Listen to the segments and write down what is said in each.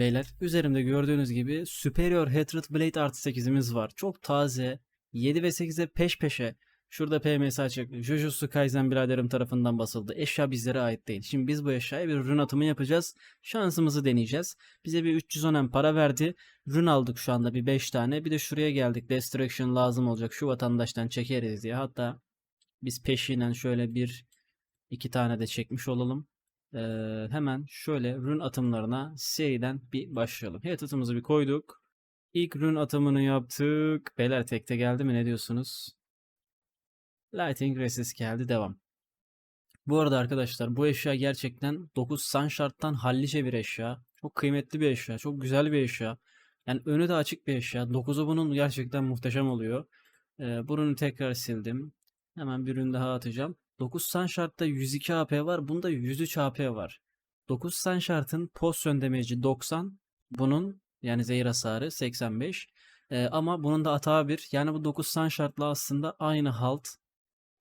Beyler üzerimde gördüğünüz gibi Superior Hatred Blade artı 8'imiz var. Çok taze. 7 ve 8'e peş peşe. Şurada PMS açık. Jujutsu Kaisen biraderim tarafından basıldı. Eşya bizlere ait değil. Şimdi biz bu eşyaya bir rün atımı yapacağız. Şansımızı deneyeceğiz. Bize bir 310 hem para verdi. Rün aldık şu anda bir 5 tane. Bir de şuraya geldik. Destruction lazım olacak. Şu vatandaştan çekeriz diye. Hatta biz peşinen şöyle bir iki tane de çekmiş olalım. Ee, hemen şöyle rün atımlarına seriden bir başlayalım. Evet atımızı bir koyduk. İlk rün atımını yaptık. Beyler tekte geldi mi ne diyorsunuz? Lighting Resist geldi devam. Bu arada arkadaşlar bu eşya gerçekten 9 Sunshard'dan hallice bir eşya. Çok kıymetli bir eşya. Çok güzel bir eşya. Yani önü de açık bir eşya. 9'u bunun gerçekten muhteşem oluyor. Ee, bunu tekrar sildim. Hemen bir ürün daha atacağım. 9 Sunshard'da 102 AP var. Bunda 103 AP var. 9 Sunshard'ın pozisyon damage'i 90. Bunun yani zehir hasarı 85. Ee, ama bunun da atağı 1. Yani bu 9 Sunshard'la aslında aynı halt.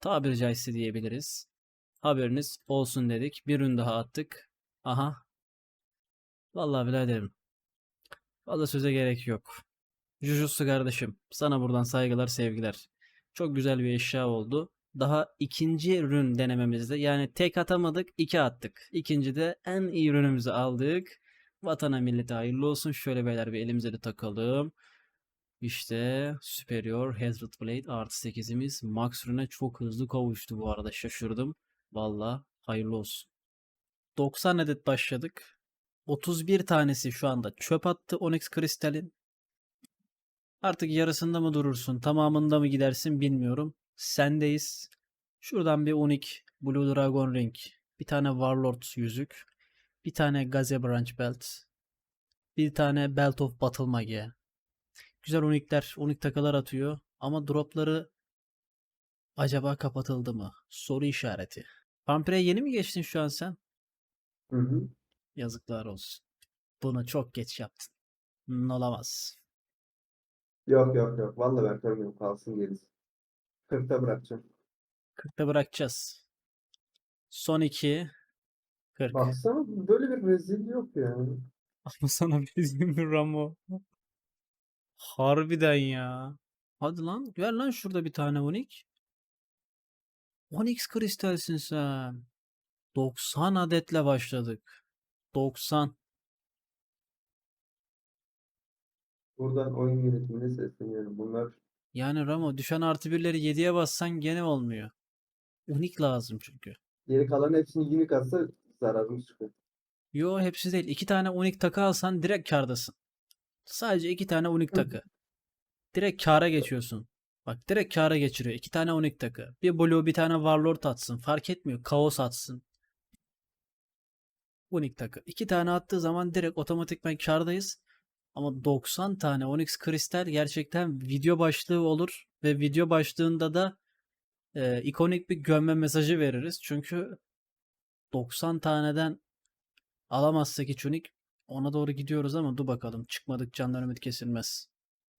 Tabiri caizse diyebiliriz. Haberiniz olsun dedik. Bir ürün daha attık. Aha. Vallahi biraderim. Fazla söze gerek yok. Jujutsu kardeşim. Sana buradan saygılar sevgiler. Çok güzel bir eşya oldu. Daha ikinci ürün denememizde yani tek atamadık iki attık. İkinci de en iyi ürünümüzü aldık. Vatana millete hayırlı olsun. Şöyle beyler bir elimize de takalım. İşte Superior Hazard Blade artı 8'imiz Max ürüne çok hızlı kavuştu bu arada şaşırdım. Valla hayırlı olsun. 90 adet başladık. 31 tanesi şu anda çöp attı Onyx Kristal'in. Artık yarısında mı durursun, tamamında mı gidersin bilmiyorum. Sendeyiz. Şuradan bir unik Blue Dragon Ring, bir tane Warlord yüzük, bir tane Gaze Branch Belt, bir tane Belt of Battle Magia. Güzel unikler, unik takılar atıyor ama dropları acaba kapatıldı mı? Soru işareti. Vampire yeni mi geçtin şu an sen? Hı hı. Yazıklar olsun. Bunu çok geç yaptın. Olamaz. Yok yok yok. Vallahi ben koymuyorum. Kalsın gerisi. 40'ta bırakacağım. 40'ta bırakacağız. Son 2. 40. Baksana böyle bir rezil yok ya. Ama sana bir şey Ramo? Harbiden ya. Hadi lan. Ver lan şurada bir tane Onyx. Onyx kristalsin sen. 90 adetle başladık. 90. Buradan oyun yönetimine sesleniyorum. Bunlar Yani Ramo düşen artı birleri 7'ye bassan gene olmuyor. Unik lazım çünkü. geri kalan hepsini yeni katsa zararımız çıkıyor. Yo hepsi değil. İki tane unik takı alsan direkt kârdasın. Sadece iki tane unik takı. Direkt kâra geçiyorsun. Bak direkt kâra geçiriyor. İki tane unik takı. Bir Blue bir tane Warlord atsın. Fark etmiyor. Kaos atsın. Unik takı. İki tane attığı zaman direkt otomatikman kârdayız. Ama 90 tane Onyx Kristal gerçekten video başlığı olur. Ve video başlığında da e, ikonik bir gömme mesajı veririz. Çünkü 90 taneden alamazsak hiç unik ona doğru gidiyoruz ama dur bakalım. Çıkmadık canlar ümit kesilmez.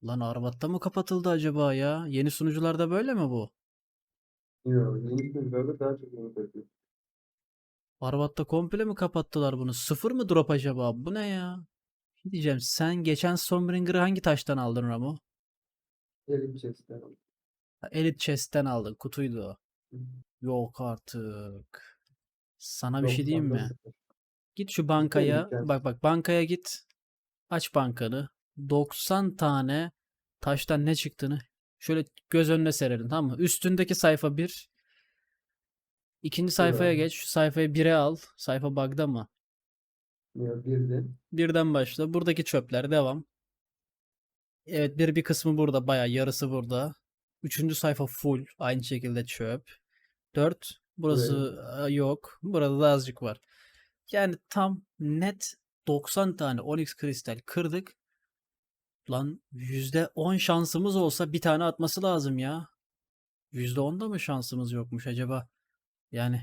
Lan Arvat'ta mı kapatıldı acaba ya? Yeni sunucularda böyle mi bu? Yok. Yeni sınıflarda daha çok katıyor. Arvat'ta komple mi kapattılar bunu? Sıfır mı drop acaba? Bu ne ya? Ne diyeceğim sen geçen Stormbringer'ı hangi taştan aldın Ramo? Elim chest'ten. Ha, Elite Chest'ten aldın. Kutuydu o. Hı. Yok artık. Sana bir şey diyeyim mi? 90'da sıfır. Git şu bankaya. imkansız. Bak bak bankaya git. Aç bankanı. 90 tane taştan ne çıktığını şöyle göz önüne serelim tamam mı? Üstündeki sayfa 1. İkinci sayfaya geç. Şu sayfayı 1'e al. Sayfa bug'da mı? Ya bir de Birden başla. Buradaki çöpler devam. Evet bir bir kısmı burada. Bayağı yarısı burada. Üçüncü sayfa full. Aynı şekilde çöp. 4. Burası e, yok. Burada da azıcık var. Yani tam net 90 tane Onyx kristal kırdık. Lan %10 şansımız olsa bir tane atması lazım ya. %10'da mı şansımız yokmuş acaba? Yani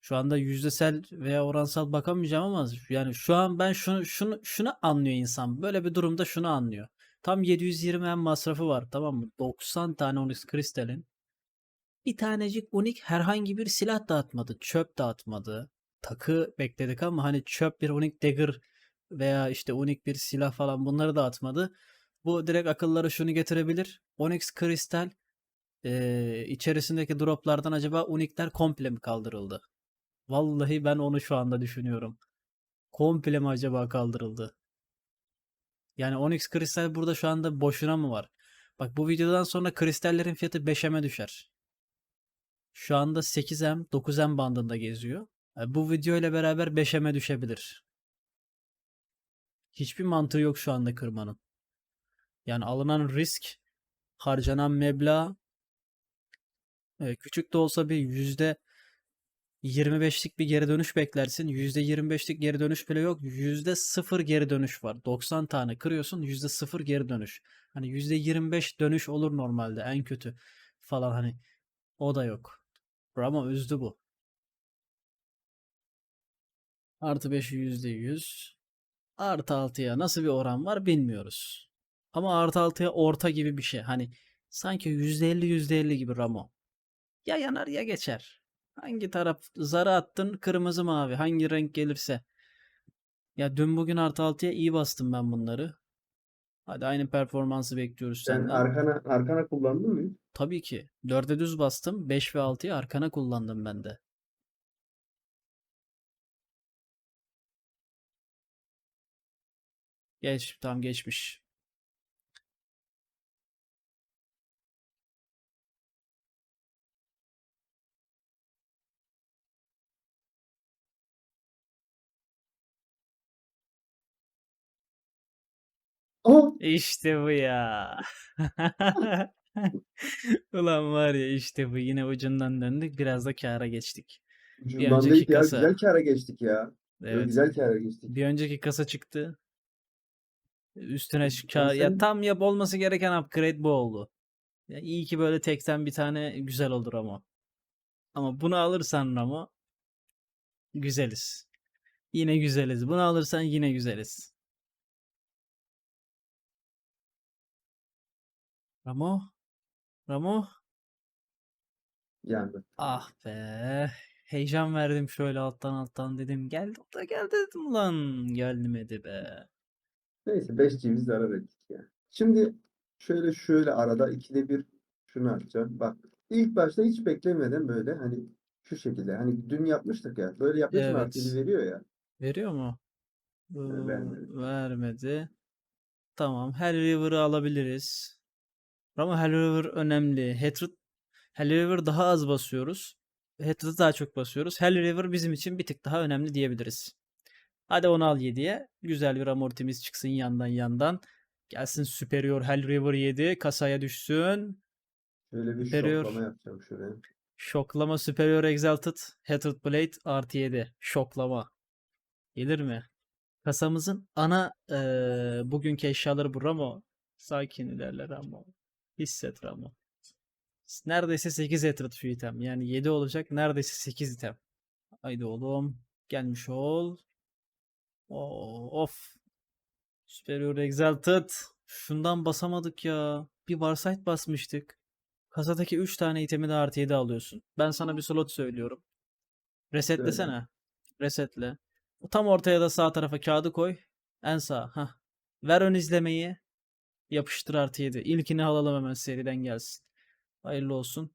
şu anda yüzdesel veya oransal bakamayacağım ama yani şu an ben şunu şunu şunu anlıyor insan. Böyle bir durumda şunu anlıyor. Tam 720 hem masrafı var tamam mı? 90 tane Onyx kristalin bir tanecik unik herhangi bir silah dağıtmadı. Çöp dağıtmadı. Takı bekledik ama hani çöp bir unik dagger veya işte unik bir silah falan bunları da atmadı. Bu direkt akıllara şunu getirebilir. Onyx kristal eee, içerisindeki droplardan acaba unikler komple mi kaldırıldı? Vallahi ben onu şu anda düşünüyorum. Komple mi acaba kaldırıldı? Yani Onyx kristal burada şu anda boşuna mı var? Bak bu videodan sonra kristallerin fiyatı 5M'e düşer. Şu anda 8M, 9M bandında geziyor. Yani bu video ile beraber 5M'e düşebilir. Hiçbir mantığı yok şu anda kırmanın. Yani alınan risk, harcanan meblağ e, küçük de olsa bir yüzde 25'lik bir geri dönüş beklersin. Yüzde 25'lik geri dönüş bile yok. Yüzde 0 geri dönüş var. 90 tane kırıyorsun. Yüzde 0 geri dönüş. Hani yüzde 25 dönüş olur normalde en kötü falan hani o da yok. Ama üzdü bu. Artı 5 yüzde 100. Artı 6'ya nasıl bir oran var bilmiyoruz. Ama artı 6'ya orta gibi bir şey. Hani sanki %50 %50 gibi Ramo. Ya yanar ya geçer. Hangi taraf zarı attın kırmızı mavi hangi renk gelirse. Ya dün bugün artı 6'ya iyi bastım ben bunları. Hadi aynı performansı bekliyoruz Sen senden. arkana arkana kullandın mı? Tabii ki. 4'e düz bastım. 5 ve 6'yı arkana kullandım ben de. Geç, tam geçmiş. Aa! İşte bu ya. Ulan var ya işte bu yine ucundan döndük biraz da kâra geçtik. Ucundan önceki değil ya. kasa. Güzel kâra geçtik ya. Böyle Evet. Güzel kâra geçtik. Bir önceki kasa çıktı. Üstüne şu Ama kâr ya sen- tam yap olması gereken upgrade bu oldu. Ya iyi ki böyle tekten bir tane güzel olur ama. Ama bunu alırsan Ramo güzeliz. Yine güzeliz. Bunu alırsan yine güzeliz. Ramo? Ramo? Yani. Ah be. Heyecan verdim şöyle alttan alttan dedim. Geldim da geldi dedim lan. Gelmedi be. Neyse 5G'miz zarar ettik ya. Şimdi şöyle şöyle arada ikide bir şunu açacağım. Bak ilk başta hiç beklemeden böyle hani şu şekilde hani dün yapmıştık ya böyle yapmışsın Evet. artı veriyor ya. Veriyor mu? Ee, vermedi. vermedi. Tamam. Hell River'ı alabiliriz. Ama Hell River önemli. Hatred Hell River daha az basıyoruz. Hatred'ı daha çok basıyoruz. Hell River bizim için bir tık daha önemli diyebiliriz. Hadi onu al 7'ye. Güzel bir amortimiz çıksın yandan yandan. Gelsin Superior Hell River 7. Kasaya düşsün. Şöyle bir Veriyor. şoklama yapacağım şuraya. Şoklama Superior Exalted Hatred Blade artı 7. Şoklama. Gelir mi? Kasamızın ana eee, bugünkü eşyaları bu Ramo. Sakin ilerle Ramo. Hisset Ramo. Neredeyse 8 Hatred şu item. Yani 7 olacak. Neredeyse 8 item. Haydi oğlum. Gelmiş ol. Oo, of. Superior Exalted. Şundan basamadık ya. Bir Warsight basmıştık. Kasadaki 3 tane itemi de artı 7 alıyorsun. Ben sana bir slot söylüyorum. Resetlesene. Resetle. Tam ortaya da sağ tarafa kağıdı koy. En sağ. Hah. Ver ön izlemeyi. Yapıştır artı 7. İlkini alalım hemen seriden gelsin. Hayırlı olsun.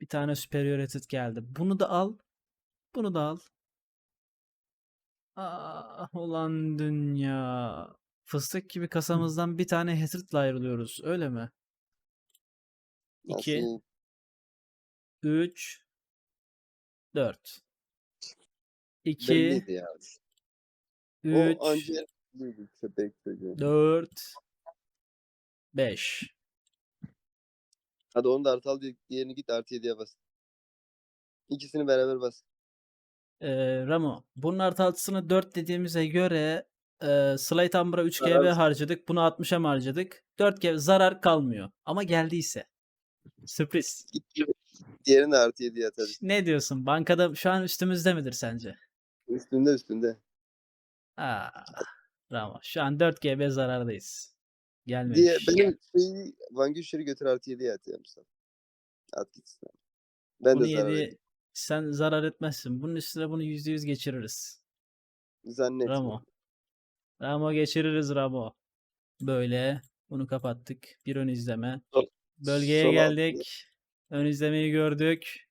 Bir tane Superior Rated geldi. Bunu da al. Bunu da al. Ah ulan dünya. Fıstık gibi kasamızdan bir tane Hatred'la ayrılıyoruz. Öyle mi? 2 Nasıl? 3 4 2 Belliydi ya. 3 O anca değildi köpek çocuğu. 4 5 Hadi onu da artı al di- diğerini git artı 7'ye bas. İkisini beraber bas. Ee, Ramo, bunun artı altısını 4 dediğimize göre e, Slate Umbra 3 GB Zarar- harcadık. Bunu 60'a mı harcadık? 4 GB zarar kalmıyor. Ama geldiyse. Sürpriz. Git diğerini de artı 7'ye at hadi. Ne diyorsun? Bankada şu an üstümüzde midir sence? Üstünde üstünde. Aa, Ramo. Şu an 4 GB zarardayız. Gelmemiş. Diye benim şeyi Van Güçler'i götür artı 7'ye at ya Mustafa. At gitsin. abi. Ben Bunu de zarar yedi, sen zarar etmezsin. Bunun üstüne bunu %100 geçiririz. Zannetmiyorum. Ramo. Ramo geçiririz Ramo. Böyle. Bunu kapattık. Bir ön izleme. Sol- Bölgeye sol geldik. Ön izlemeyi gördük.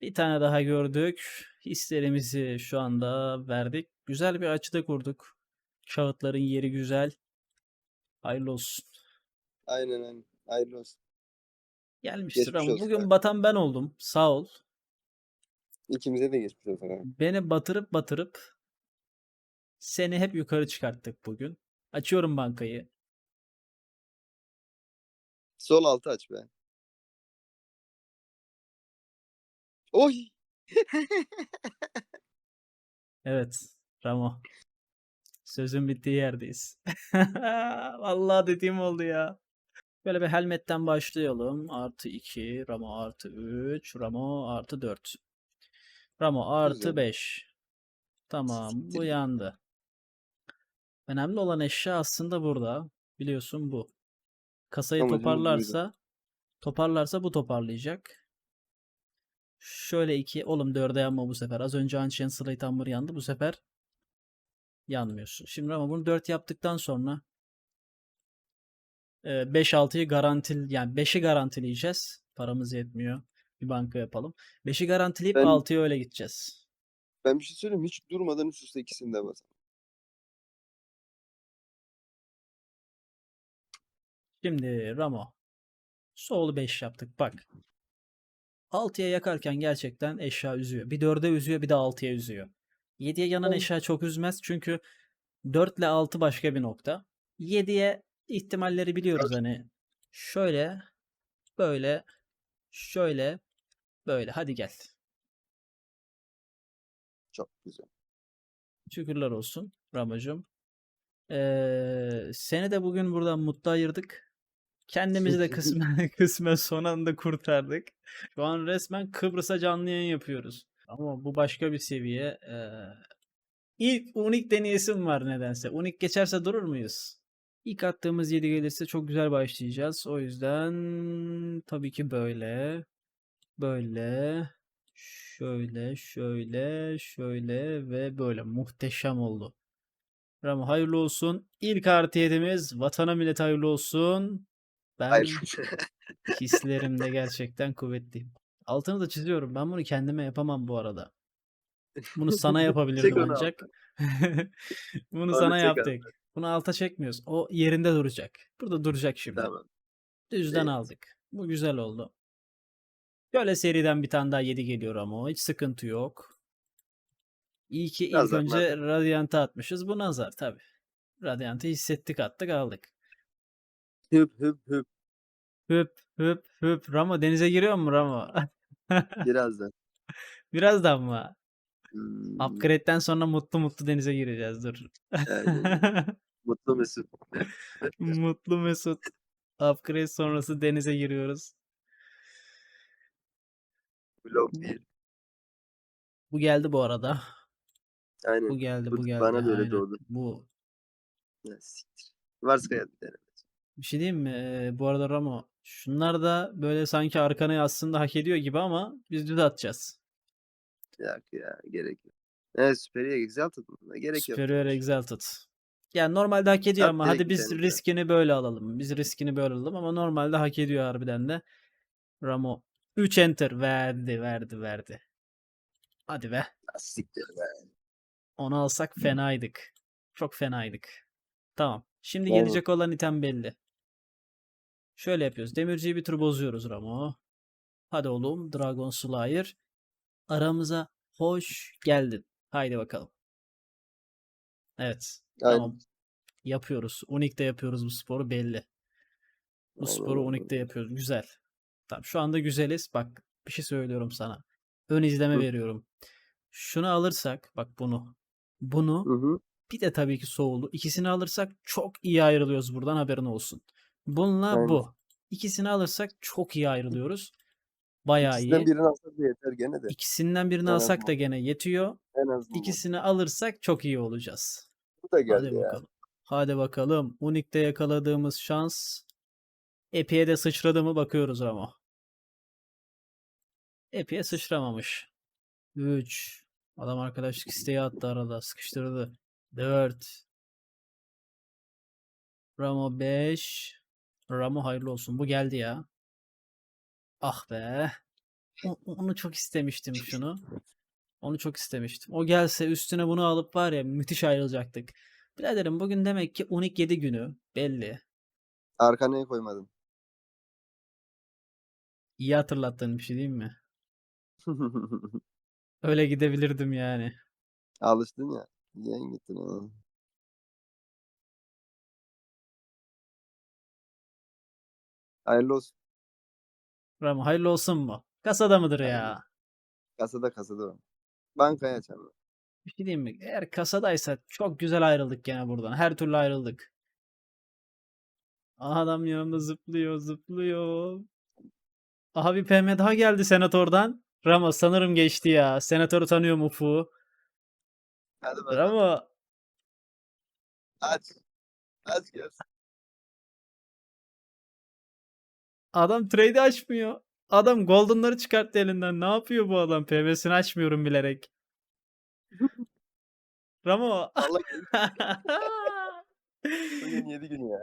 Bir tane daha gördük. Hislerimizi şu anda verdik. Güzel bir açıda kurduk. Şahıtların yeri güzel. Hayırlı olsun. Aynen aynen. Hayırlı olsun. Gelmiştir Geçmiş ama olsun bugün abi. batan ben oldum. Sağ ol. İkimize de geçmiş olsun abi. Beni batırıp batırıp seni hep yukarı çıkarttık bugün. Açıyorum bankayı. Sol altı aç be. Oy! Evet. Ramo. Sözün bittiği yerdeyiz. Vallahi dediğim oldu ya. Böyle bir helmetten başlayalım. Artı 2, Ramo artı 3, Ramo artı 4. Ramo artı Güzel. 5. Tamam, bu yandı. Önemli olan eşya aslında burada. Biliyorsun bu. Kasayı buydu. toparlarsa toparlarsa bu toparlayacak. Şöyle iki. Oğlum dörde yanma bu sefer. Az önce Ancient Slate Hammer yandı. Bu sefer yanmıyorsun. Şimdi ama bunu 4 yaptıktan sonra 5-6'yı garantil yani 5'i garantileyeceğiz. Paramız yetmiyor. Bir banka yapalım. 5'i garantileyip Ben- 6'ya öyle gideceğiz. Ben bir şey söyleyeyim? Hiç durmadan üst üste ikisini de bas. Şimdi Ramo. Sol 5 yaptık. Bak. 6'ya yakarken gerçekten eşya üzüyor. Bir 4'e üzüyor bir de 6'ya üzüyor. 7'ye yanan eşya çok üzmez çünkü 4 ile 6 başka bir nokta. 7'ye ihtimalleri biliyoruz hani. Şöyle, böyle, şöyle, böyle. Hadi gel. Çok güzel. Şükürler olsun Ramacığım. Ee, seni de bugün buradan mutlu ayırdık. Kendimizi de kısmen, kısmen son anda kurtardık. Şu an resmen Kıbrıs'a canlı yayın yapıyoruz. Ama bu başka bir seviye. Ee, ilk unik deneyesim var nedense. Unik geçerse durur muyuz? İlk attığımız 7 gelirse çok güzel başlayacağız. O yüzden tabii ki böyle. Böyle. Şöyle, şöyle, şöyle ve böyle. Muhteşem oldu. Ramo hayırlı olsun. İlk artı yedimiz vatana millet hayırlı olsun. Ben Hayır. hislerimde gerçekten kuvvetliyim. Altını da çiziyorum. Ben bunu kendime yapamam bu arada. Bunu sana yapabilirdim Çek onu ancak. Bunu Onu sana çek yaptık. Bunu alta çekmiyoruz. O yerinde duracak. Burada duracak şimdi. tamam. Düzden Evet. aldık. Bu güzel oldu. Şöyle seriden bir tane daha 7 geliyor ama hiç sıkıntı yok. İyi ki ilk Nazar, önce nazar. Radiant'ı atmışız. Bu nazar tabi. Radiant'ı hissettik attık aldık. Hüp hüp hüp. Hüp hüp hüp. Ramo denize giriyor mu Ramo? Birazdan. Birazdan mı? Hmm, Upgrade'den sonra mutlu mutlu denize gireceğiz. Dur. aynen. Mutlu Mesut. mutlu Mesut. Upgrade sonrası denize giriyoruz. Blok değil. Bu geldi bu arada. Aynen. Bu geldi, Bu bu geldi. bana da öyle aynen. doğdu. Bu Ya, siktir. Varskaya bir. Bir şey diyeyim mi? Ee, bu arada Ramo şunlar da böyle sanki arkana aslında hak ediyor gibi ama biz düz atacağız. Yok ya gerek yok. Evet Superior Exalted mı? Gerek yok. Superior Exalted. Yani normalde hak ediyor At ama hadi biz tane. riskini böyle alalım. Biz riskini böyle alalım ama normalde hak ediyor harbiden de. Ramo 3 enter verdi verdi verdi. Hadi be. Ah, Siktir be. Onu alsak fenaydık. Çok fenaydık. Tamam. Şimdi Vallahi. gelecek olan item belli. Şöyle yapıyoruz. Demirciyi bir tur bozuyoruz Ramo. Hadi oğlum Dragon Slayer. Aramıza hoş geldin. Haydi bakalım. Evet. Aynen. Tamam. Yapıyoruz. Unik'te yapıyoruz bu sporu belli. Bu Allah sporu Allah. Unik'te yapıyoruz. Güzel. Tamam şu anda güzeliz. Bak bir şey söylüyorum sana. Ön izleme Hı. veriyorum. Şunu alırsak bak bunu. Bunu Hı hı. bir de tabii ki soğulu. İkisini alırsak çok iyi ayrılıyoruz buradan haberin olsun. Bununla Aynen. bu. İkisini alırsak çok iyi ayrılıyoruz. Bayağı İkisinden iyi. birini alsak da yeter gene de. İkisinden birini En alsak da gene yetiyor. En azından. İkisini alırsak çok iyi olacağız. Bu da geldi Hadi ya. bakalım. Hadi bakalım. Unik'te yakaladığımız şans. Epi'ye de sıçradı mı bakıyoruz ama. Epi'ye sıçramamış. 3, Adam arkadaşlık isteği attı arada. Sıkıştırdı. 4. Ramo 5. Ramo hayırlı olsun. Bu geldi ya. Ah be. O- Onu çok istemiştim şunu. Onu çok istemiştim. O gelse üstüne bunu alıp var ya müthiş ayrılacaktık. Biraderim bugün demek ki 12-7 günü belli. Arkanaya koymadın. İyi hatırlattığın bir şey değil mi? Öyle gidebilirdim yani. Alıştın ya. Yiyen gittin ha. Hayırlı olsun. Ramo hayırlı olsun mu? Kasada mıdır ya? Kasada kasada o. Bankaya açalım. Bir şey diyeyim mi? Eğer kasadaysa çok güzel ayrıldık gene buradan. Her türlü ayrıldık. Aha, Adam yanımda zıplıyor zıplıyor. Aha bir PM daha geldi senatörden. Ramo sanırım geçti ya. Senatörü tanıyorum Ufuk'u. Hadi bakalım. Ramo Aç. Aç gelsin. Adam trade'i açmıyor. Adam golden'ları çıkarttı elinden. Ne yapıyor bu adam? PM'sini açmıyorum bilerek. Ramo. Bugün 7 gün ya.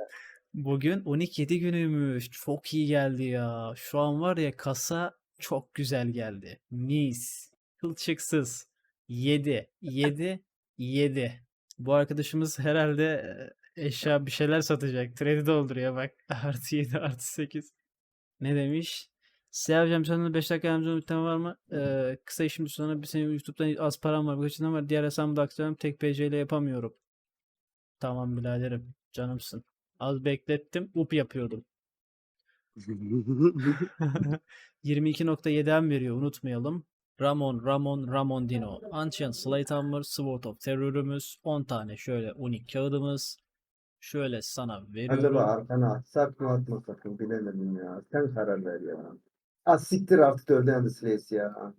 Bugün 12-7 günüymüş. Çok iyi geldi ya. Şu an var ya kasa çok güzel geldi. Mis. Kılçıksız. 7. 7. 7. Bu arkadaşımız herhalde e, eşya bir şeyler satacak. Trade dolduruyor bak. Artı 7 artı 8. Ne demiş? Seyahat hocam sana 5 dakika yardımcı olma bir tema var mı? Ee, kısa işim sonra bir senin YouTube'dan az param var. Birkaçından var. Diğer hesabımda aktarıyorum. Tek PC ile yapamıyorum. Tamam biraderim. Canımsın. Az beklettim. Up yapıyordum. 22.7'den veriyor unutmayalım. Ramon, Ramon, Ramon Dino. Ancient Slate Hammer, Sword of Terror'ümüz. 10 tane şöyle unik kağıdımız. Şöyle sana Acaba veriyorum. arkana atsak mı atmasak mı bilemedim ya. Sen karar ver ya. Ah siktir artık dörde yandı Slays ya.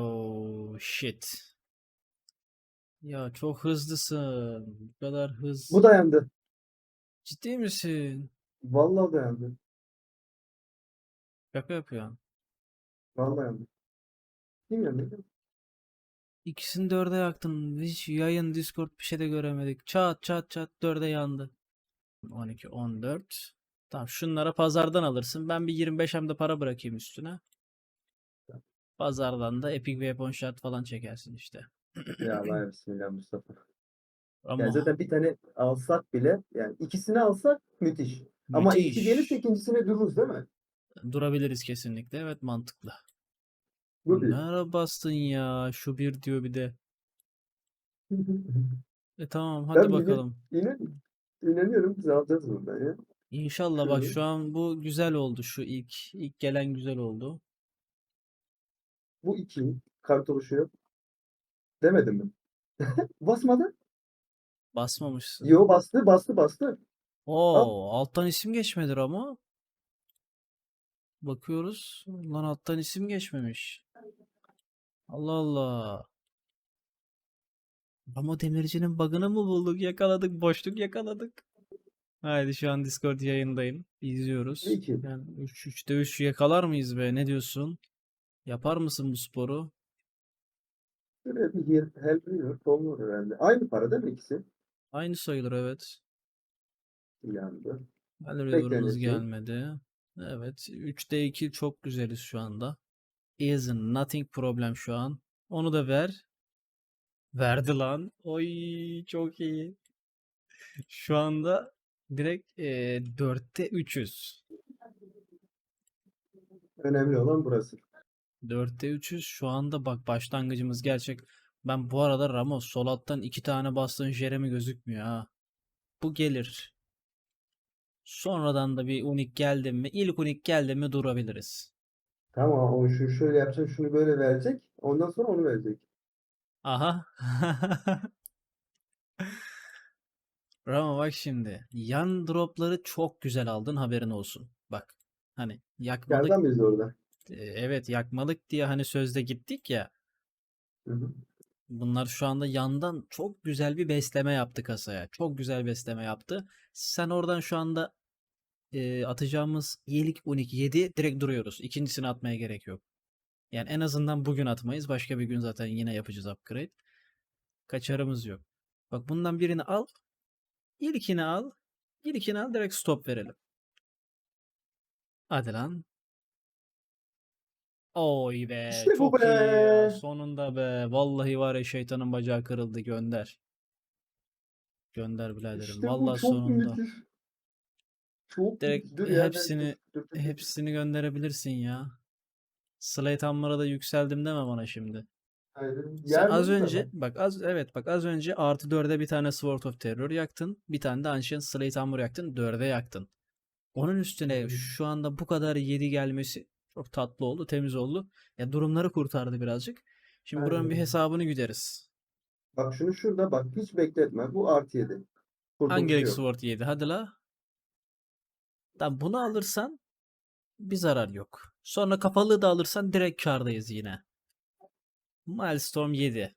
Oh shit. Ya çok hızlısın. Bu kadar hız. Bu dayandı. Ciddi misin? Vallahi dayandı. Şaka yapıyorsun. Vallahi dayandı. Bilmiyorum diyeyim. İkisini dörde yaktın. Hiç yayın, Discord bir şey de göremedik. Çat çat çat dörde yandı. 12, 14. Tamam şunlara pazardan alırsın. Ben bir 25 hem de para bırakayım üstüne. Pazardan da Epic Weapon Shard falan çekersin işte. Ya vay bismillah Mustafa. Ama Yani zaten bir tane alsak bile yani ikisini alsak müthiş. Ama iki müthiş. gelirse ikincisine dururuz değil mi? Durabiliriz kesinlikle. Evet mantıklı. Bu bir. Ne ara bastın ya? Şu bir diyor bir de. E tamam hadi Ben bile- bakalım. İnan, inanıyorum alacağız buradan ya. İnşallah bak Şöyle. şu an bu güzel oldu. Şu ilk ilk gelen güzel oldu. Bu iki kart oluşuyor. Demedim mi? Basmadı. Basmamışsın. Yo bastı bastı bastı. Oo, alttan isim geçmedir ama. Bakıyoruz. Lan alttan isim geçmemiş. Allah Allah. Ama demircinin bug'ını mı bulduk? Yakaladık. Boşluk yakaladık. Haydi şu an Discord yayındayım. İzliyoruz. İki. Yani 3 3'te 3 yakalar mıyız be? Ne diyorsun? Yapar mısın bu sporu? Böyle bir yer, help olur herhalde. Aynı para değil mi ikisi? Aynı sayılır evet. Yandı. Beklenesi. gelmedi. Evet. 3'te 2 çok güzeliz şu anda. Is nothing problem şu an. Onu da ver. Verdi lan. Oy çok iyi. Şu anda direkt e, 4'te 3'üz. Önemli olan burası. 4'te 3'üz. Şu anda bak başlangıcımız gerçek. Ben bu arada Ramos sol alttan 2 tane bastığın Jeremy gözükmüyor ha. Bu gelir. Sonradan da bir unik geldi mi? İlk unik geldi mi durabiliriz. Tamam o şu şöyle yapacak şunu böyle verecek. Ondan sonra onu verecek. Aha. Rama bak şimdi. Yan dropları çok güzel aldın haberin olsun. Bak. Hani yakmalık. Gelden biz orada. e, Evet yakmalık diye hani sözde gittik ya. Hı hı. Bunlar şu anda yandan çok güzel bir besleme yaptı kasaya. Çok güzel besleme yaptı. Sen oradan şu anda e, atacağımız iyilik unik 7 direkt duruyoruz. İkincisini atmaya gerek yok. Yani en azından bugün atmayız. Başka bir gün zaten yine yapacağız upgrade. Kaçarımız yok. Bak bundan birini al. İlkini al. İlkini al direkt stop verelim. Hadi lan. Oy be. İşte bu çok iyi ya. be. Sonunda be. Vallahi var ya şeytanın bacağı kırıldı. Gönder. Gönder biraderim. İşte bu Vallahi çok sonunda. müthiş. Çok Direkt. Dur ya, hepsini- dur, dur, dur, dur. Hepsini gönderebilirsin ya. Slate Hammer'a da yükseldim deme bana şimdi. Aynen. Sen az önce ben. bak az evet bak az önce artı 4'e bir tane Sword of Terror yaktın. Bir tane de Ancient Slate Hammer yaktın. 4'e yaktın. Onun üstüne şu anda bu kadar 7 gelmesi çok tatlı oldu, temiz oldu. Ya durumları kurtardı birazcık. Şimdi buranın bir Aynen. hesabını güderiz. Bak şunu şurada bak hiç bekletme. Bu artı 7. Hangi Sword yedi? Hadi la. Tamam bunu alırsan bir zarar yok. Sonra kapalı da alırsan direkt kârdayız yine. Milestone 7.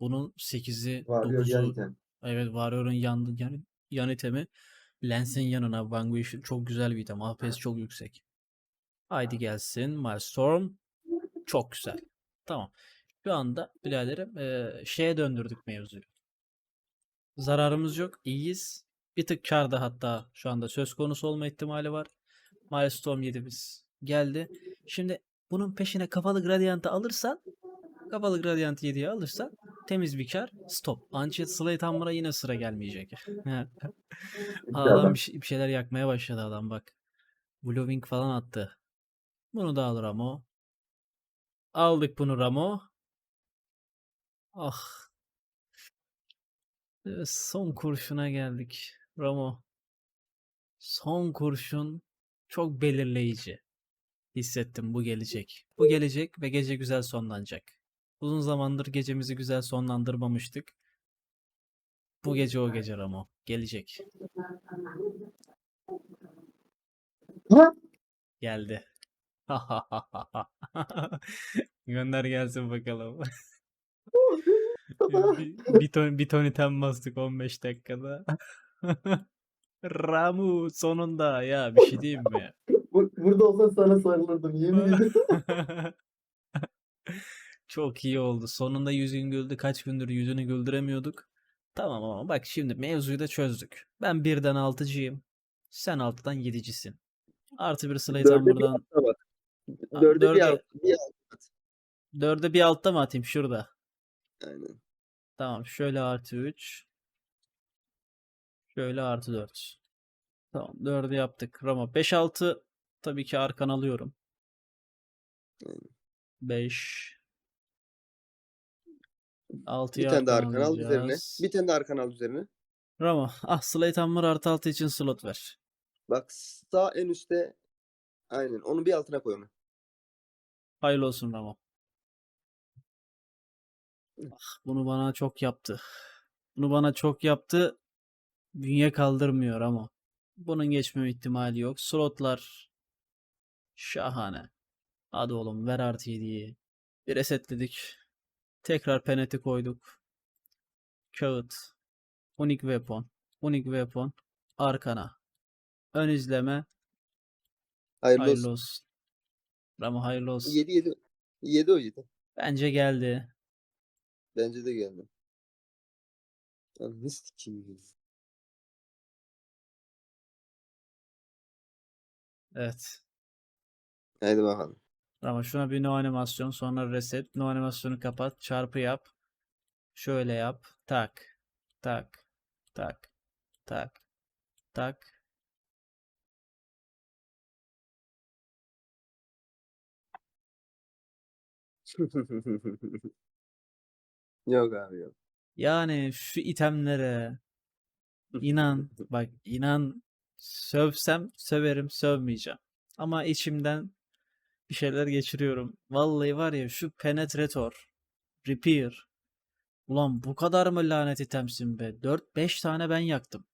Bunun 8'i, Var ya 9'u gerçekten. Evet Warrior'un yan, yan, yan itemi Lens'in yanına Vanquish çok güzel bir item. APS çok yüksek. Haydi gelsin Milestorm. Çok güzel. Tamam. Şu anda biraderim eee, şeye döndürdük mevzuyu. Zararımız yok. İyiyiz. Bir tık karda hatta şu anda söz konusu olma ihtimali var. Milestone 7'miz geldi. Şimdi bunun peşine kapalı Gradient'ı alırsan kapalı Gradient 7'yi alırsan temiz bir kar. Stop. Ancient Slate Hammer'a yine sıra gelmeyecek. Adam bir, şey- bir şeyler yakmaya başladı adam bak. Blue Wing falan attı. Bunu da al Ramo. Aldık bunu Ramo. Ah. Evet, Son kurşuna geldik. Ramo. Son kurşun çok belirleyici. Hissettim bu gelecek. Bu gelecek ve gece güzel sonlanacak. Uzun zamandır gecemizi güzel sonlandırmamıştık. Bu gece o gece Ramo. Gelecek. Geldi. Gönder gelsin bakalım. bir, bir ton bir ton item bastık 15 dakikada. Ramu sonunda ya bir şey diyeyim mi? Bu- Burada olsa sana sarılırdım yemin ederim. Çok iyi oldu. Sonunda yüzün güldü. Kaç gündür yüzünü güldüremiyorduk. Tamam ama bak şimdi mevzuyu da çözdük. Ben birden altıcıyım. Sen altıdan yedicisin. Artı bir Slate Dörde bir Hammer'dan altta bak. Ha, Dörde bir dörde- alt. Bir alt. dörde bir altta mı atayım şurada? Aynen. Tamam şöyle artı 3. Şöyle artı 4. Tamam 4'ü yaptık. Rama 5-6 tabii ki arkan alıyorum. Aynen. 5 Bir 6'yı tane de arkan al üzerine. Bir tane de arkan al üzerine. Rama ah Slate Hammer artı 6 için slot ver. Bak sağ en üstte aynen. Onu bir altına koy onu. Hayırlı olsun Rama. Ah, bunu bana çok yaptı. Bunu bana çok yaptı. Bünye kaldırmıyor ama. Bunun geçmeme ihtimali yok. Slotlar şahane. Hadi oğlum ver artı 7'yi. Bir resetledik. Tekrar peneti koyduk. Kağıt. Unique weapon. Unique weapon. Arkana. Ön izleme. Hayırlı, Hayırlı olsun. olsun. Rama hayırlı olsun. 7 7. 7 o 7. Bence geldi. Bence de geldi. Lan ne sikeyim Evet. Haydi bakalım. Ama şuna bir no animasyon sonra reset. No animasyonu kapat. Çarpı yap. Şöyle yap. Tak. Tak. Tak. Tak. Tak. yok abi yok. Yani şu itemlere inan bak inan sövsem söverim sövmeyeceğim. Ama içimden bir şeyler geçiriyorum. Vallahi var ya şu penetrator, repair. Ulan bu kadar mı lanet itemsin be? 4-5 tane ben yaktım.